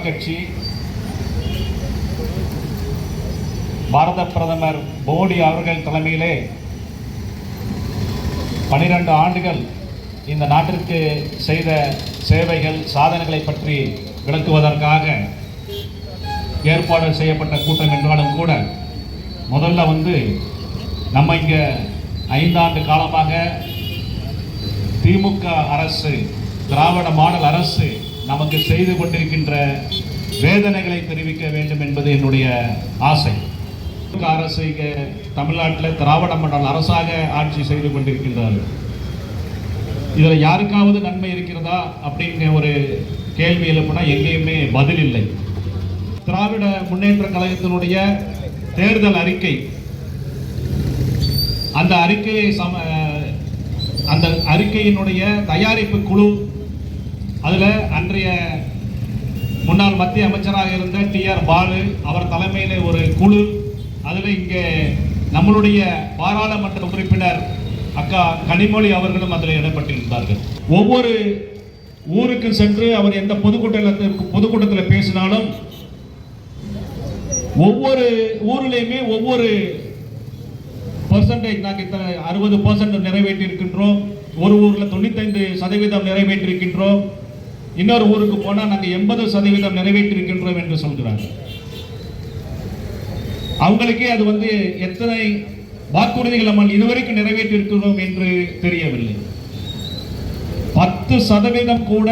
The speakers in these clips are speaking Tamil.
கட்சி பாரத பிரதமர் மோடி அவர்கள் தலைமையிலே பனிரெண்டு ஆண்டுகள் இந்த நாட்டிற்கு செய்த சேவைகள் சாதனைகளை பற்றி விளக்குவதற்காக ஏற்பாடு செய்யப்பட்ட கூட்டம் என்றாலும் கூட முதல்ல வந்து நம்ம இங்கே ஐந்தாண்டு காலமாக திமுக அரசு திராவிட மாடல் அரசு நமக்கு செய்து கொண்டிருக்கின்ற வேதனைகளை தெரிவிக்க வேண்டும் என்பது என்னுடைய ஆசை. அரசு இங்கே தமிழ்நாட்டில் திராவிட மாடல் அரசாக ஆட்சி செய்து கொண்டிருக்கின்றார்கள் இதில் யாருக்காவது நன்மை இருக்கிறதா அப்படிங்கிற ஒரு கேள்வி எழுப்புனா எங்கேயுமே பதில் இல்லை. திராவிட முன்னேற்ற கழகத்தினுடைய தேர்தல் அறிக்கை. அந்த அறிக்கையை சம அந்த அறிக்கையினுடைய தயாரிப்பு குழு அதில் அன்றைய முன்னாள் மத்திய அமைச்சராக இருந்த டி ஆர் பாலு அவர் தலைமையிலே ஒரு குழு அதில் இங்கே நம்மளுடைய பாராளுமன்ற உறுப்பினர் அக்கா கனிமொழி அவர்களும் அதில் இடம்பெற்றிருந்தார்கள். ஒவ்வொரு ஊருக்கு சென்று அவர் எந்த பொதுக்கூட்டத்தில் பொதுக்கூட்டத்தில் பேசினாலும் ஒவ்வொரு ஊர்லேயுமே ஒவ்வொரு பர்சன்டேஜ் நாங்கள் இத்தனை அறுபது பர்சன்ட் நிறைவேற்றி இருக்கின்றோம் ஒரு ஊரில் தொண்ணூத்தைந்து சதவீதம் நிறைவேற்றி இருக்கின்றோம் இன்னொரு ஊருக்கு போனால் நாங்கள் எண்பது சதவீதம் நிறைவேற்றி இருக்கின்றோம் என்று சொல்கிறாங்க அவங்களுக்கே அது வந்து எத்தனை வாக்குறுதிகள் நம்ம இதுவரைக்கும் நிறைவேற்றி இருக்கிறோம் என்று தெரியவில்லை. பத்து சதவீதம் கூட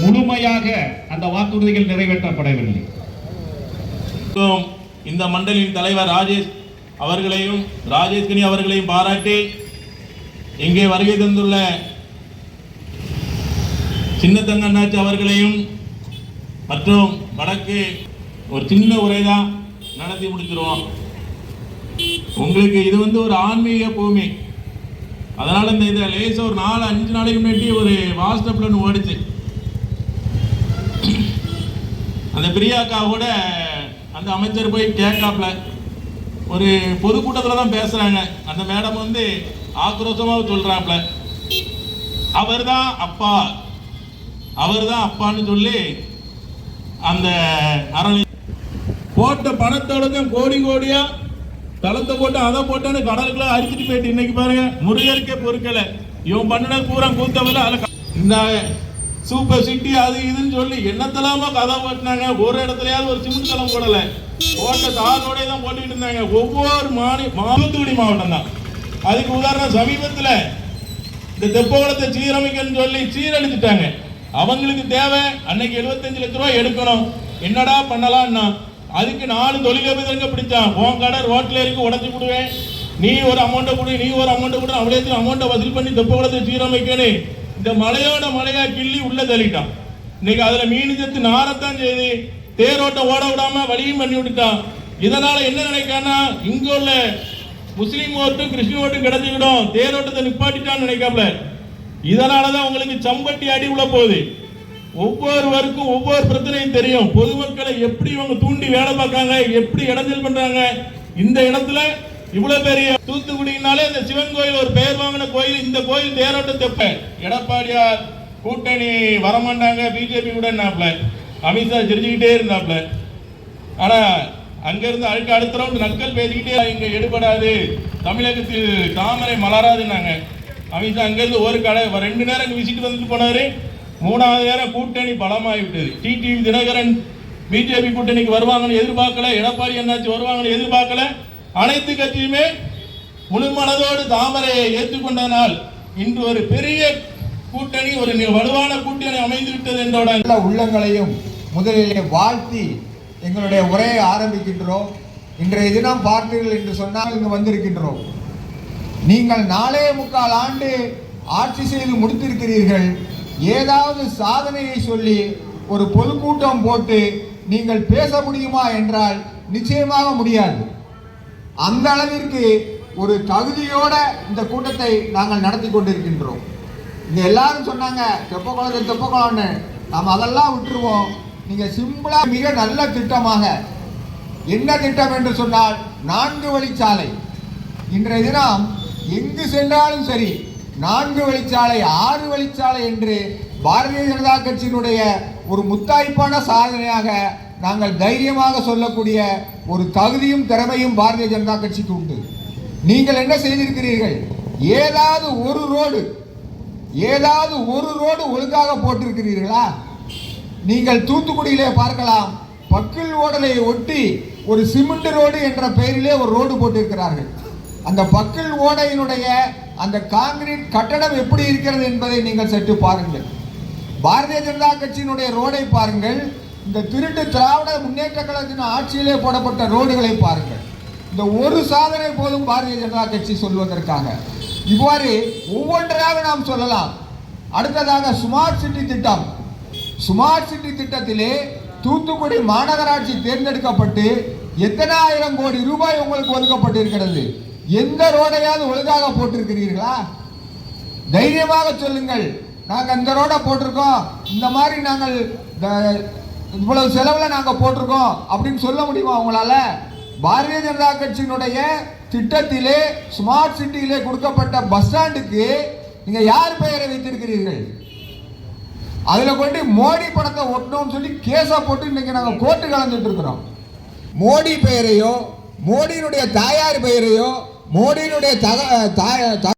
முழுமையாக அந்த வாக்குறுதிகள் நிறைவேற்றப்படவில்லை. இந்த மண்டலின் தலைவர் ராஜேஷ் அவர்களையும் ராஜேஷ்கனி அவர்களையும் பாராட்டி இங்கே வருகை தந்துள்ள சின்னத்தங்க அண்ணாச்சி அவர்களையும் மற்றும் வடக்கு ஒரு சின்ன உரை தான் நடத்தி முடிச்சிருவோம். உங்களுக்கு இது வந்து ஒரு ஆன்மீக பூமி. அதனால இந்த இதை லேசாக ஒரு நாலு அஞ்சு நாளைக்கு முன்னாடி ஒரு வாட்ஸ்அப்பில் ஒன்று ஓடிச்சு. அந்த பிரியாக்கா கூட அந்த அமைச்சர் போய் கேட்காப்ல ஒரு பொதுக்கூட்டத்தில் தான் பேசுகிறாங்க அந்த மேடம் வந்து ஆக்ரோஷமாக சொல்கிறாப்ல அவர் தான் அப்பா. அவர் தான் அப்பான்னு சொல்லி அந்த அரணி போட்ட பணத்தோடதும் கோடி கோடியா? தளத்தை போட்டு அதை போட்டேன்னு கடலுக்குள்ள அரிச்சிட்டு போயிட்டு இன்னைக்கு பாருங்க முருகருக்கே பொறுக்கல. இவன் பண்ணின பூரா கூத்தவல அதில் இந்த சூப்பர் சிட்டி அது இதுன்னு சொல்லி என்னத்தெல்லாமோ கதை போட்டினாங்க. ஒரு இடத்துலயாவது ஒரு சிமெண்ட் தளம் போடல. போட்ட தாரோட தான் போட்டுக்கிட்டு இருந்தாங்க. ஒவ்வொரு மாநி மாவத்துக்குடி மாவட்டம் தான். அதுக்கு உதாரணம் சமீபத்தில் இந்த தெப்பகுளத்தை சீரமைக்கணும்னு சொல்லி சீரழிச்சிட்டாங்க. அவங்களுக்கு தேவை அன்னைக்கு 75 லட்ச ரூபாய் எடுக்கணும். என்னடா பண்ணலாம்னா அதுக்கு நாலு தொழிலதிபதிங்க பிடிச்சான் உன் கடை ரோட்டில் இருக்கு உடச்சி விடுவேன் நீ ஒரு அமௌண்ட்டை கொடு நீ ஒரு அமௌண்ட்டை கொடு அவளே அமௌண்ட்டை வசூல் பண்ணி தெப்பகுளத்தை சீரமைக்கணும் இந்த மலையோட மலையா கிள்ளி உள்ள தள்ளிட்டான். இன்னைக்கு அதில் மீன் செத்து நாரத்தான் செய்து தேரோட்டம் ஓட விடாம வழியும் பண்ணி விட்டுட்டான் இதனால என்ன நினைக்கானா இங்க உள்ள முஸ்லீம் ஓட்டும் கிறிஸ்டின் ஓட்டும் கிடைச்சிக்கிடும் தேரோட்டத்தை நிப்பாட்டிட்டான்னு நினைக்காப்ல. இதனாலதான் உங்களுக்கு சம்பட்டி அடி உள்ள போகுது. ஒவ்வொருவருக்கும் ஒவ்வொரு பிரச்சனையும் தெரியும். பொதுமக்களை எப்படி இவங்க தூண்டி வேலை பார்க்காங்க எப்படி இடைஞ்சல் பண்றாங்க. இந்த இடத்துல இவ்வளவு பெரிய தூத்துக்குடினாலே இந்த சிவன் கோயில் ஒரு பெயர் வாங்கின கோயில் இந்த கோயில் தேரோட்ட தெப்ப. எடப்பாடியார் கூட்டணி வரமாட்டாங்க பிஜேபி கூட என்னாப்ல. அமித்ஷா சிரிச்சுக்கிட்டே இருந்தாப்ல. ஆனா அங்கிருந்து அழுக்க அடுத்த ரவுண்ட் நக்கல் பேசிக்கிட்டே இங்க எடுபடாது. தமிழகத்தில் தாமரை மலராதுன்னாங்க. அமித்ஷா அங்கேருந்து ஒரு கடை ரெண்டு நேரம் இங்கே விசிட் வந்துட்டு போனார். மூணாவது நேரம் கூட்டணி பலமாகிவிட்டது. டிடிவி தினகரன் பிஜேபி கூட்டணிக்கு வருவாங்கன்னு எதிர்பார்க்கல. எடப்பாடி என்னாச்சு வருவாங்கன்னு எதிர்பார்க்கல. அனைத்து கட்சியுமே முழுமனதோடு தாமரையை ஏற்றுக்கொண்டதனால் இன்று ஒரு பெரிய கூட்டணி ஒரு வலுவான கூட்டணி அமைந்து விட்டது என்றோட எல்லா உள்ளங்களையும் முதலிலே வாழ்த்தி எங்களுடைய உரையை ஆரம்பிக்கின்றோம். இன்றைய தினம் பார்த்தீர்கள் என்று சொன்னால் இங்கு வந்திருக்கின்றோம். நீங்கள் நாலே முக்கால் ஆண்டு ஆட்சி செய்து முடித்திருக்கிறீர்கள். ஏதாவது சாதனையை சொல்லி ஒரு பொதுக்கூட்டம் போட்டு நீங்கள் பேச முடியுமா என்றால் நிச்சயமாக முடியாது. அந்த அளவிற்கு ஒரு தகுதியோட இந்த கூட்டத்தை நாங்கள் நடத்தி கொண்டிருக்கின்றோம். இங்க எல்லாரும் சொன்னாங்க தெப்பக்குளம் தெப்பக்குளம்னு நாம் அதெல்லாம் விட்டுருவோம். நீங்க சிம்பிளா மிக நல்ல திட்டமாக என்ன திட்டம் என்று சொன்னால் நான்கு வழிச்சாலை. இன்றைய தினம் எங்கு சென்றாலும் சரி நான்கு வழிச்சாலை ஆறு வழிச்சாலை என்று பாரதிய ஜனதா கட்சியினுடைய ஒரு முத்தாய்ப்பான சாதனையாக நாங்கள் தைரியமாக சொல்லக்கூடிய ஒரு தகுதியும் திறமையும் பாரதிய ஜனதா கட்சிக்கு உண்டு. நீங்கள் என்ன செய்திருக்கிறீர்கள்? ஏதாவது ஒரு ரோடு ஏதாவது ஒரு ரோடு ஒழுங்காக போட்டிருக்கிறீர்களா? நீங்கள் தூத்துக்குடியிலே பார்க்கலாம் பக்கில் ஓடலை ஒட்டி ஒரு சிமெண்ட் ரோடு என்ற பெயரிலே ஒரு ரோடு போட்டிருக்கிறார்கள். அந்த பக்கல் ஓடையினுடைய அந்த காங்கிரீட் கட்டடம் எப்படி இருக்கிறது என்பதை நீங்கள் சற்று பாருங்கள். பாரதிய ஜனதா கட்சியினுடைய ரோடை பாருங்கள். இந்த திருட்டு திராவிட முன்னேற்ற கழகத்தின் ஆட்சியிலே போடப்பட்ட ரோடுகளை பாருங்கள். இந்த ஒரு சாதனை போதும் பாரதிய ஜனதா கட்சி சொல்வதற்காக. இவ்வாறு ஒவ்வொன்றாக நாம் சொல்லலாம். அடுத்ததாக ஸ்மார்ட் சிட்டி திட்டம். ஸ்மார்ட் சிட்டி திட்டத்திலே தூத்துக்குடி மாநகராட்சி தேர்ந்தெடுக்கப்பட்டு எத்தனாயிரம் கோடி ரூபாய் உங்களுக்கு ஒதுக்கப்பட்டிருக்கிறது? எந்த ரோடையாவது ஒழுங்காக போட்டிருக்கிறீர்களா? தைரியமாக சொல்லுங்கள். நாங்கள் இந்த ரோடை போட்டிருக்கோம். இந்த மாதிரி நாங்கள் இவ்வளவு செலவில் நாங்கள் போட்டிருக்கோம். அப்படின்னு சொல்ல முடியுமா உங்களால்? பாரதிய ஜனதா கட்சியினுடைய திட்டத்திலே ஸ்மார்ட் சிட்டியிலே கொடுக்கப்பட்ட பஸ் ஸ்டாண்டுக்கு நீங்கள் யார் பெயரை வைத்திருக்கிறீர்கள்? அதில் கொண்டு மோடி படத்தை ஒட்டணும்னு சொல்லி கேஸை போட்டு இன்னைக்கு நாங்கள் கோர்ட்டு கலந்துட்டு இருக்கிறோம். மோடி பெயரையோ மோடியினுடைய தாயார் பெயரையோ மோடியினுடைய தக தாய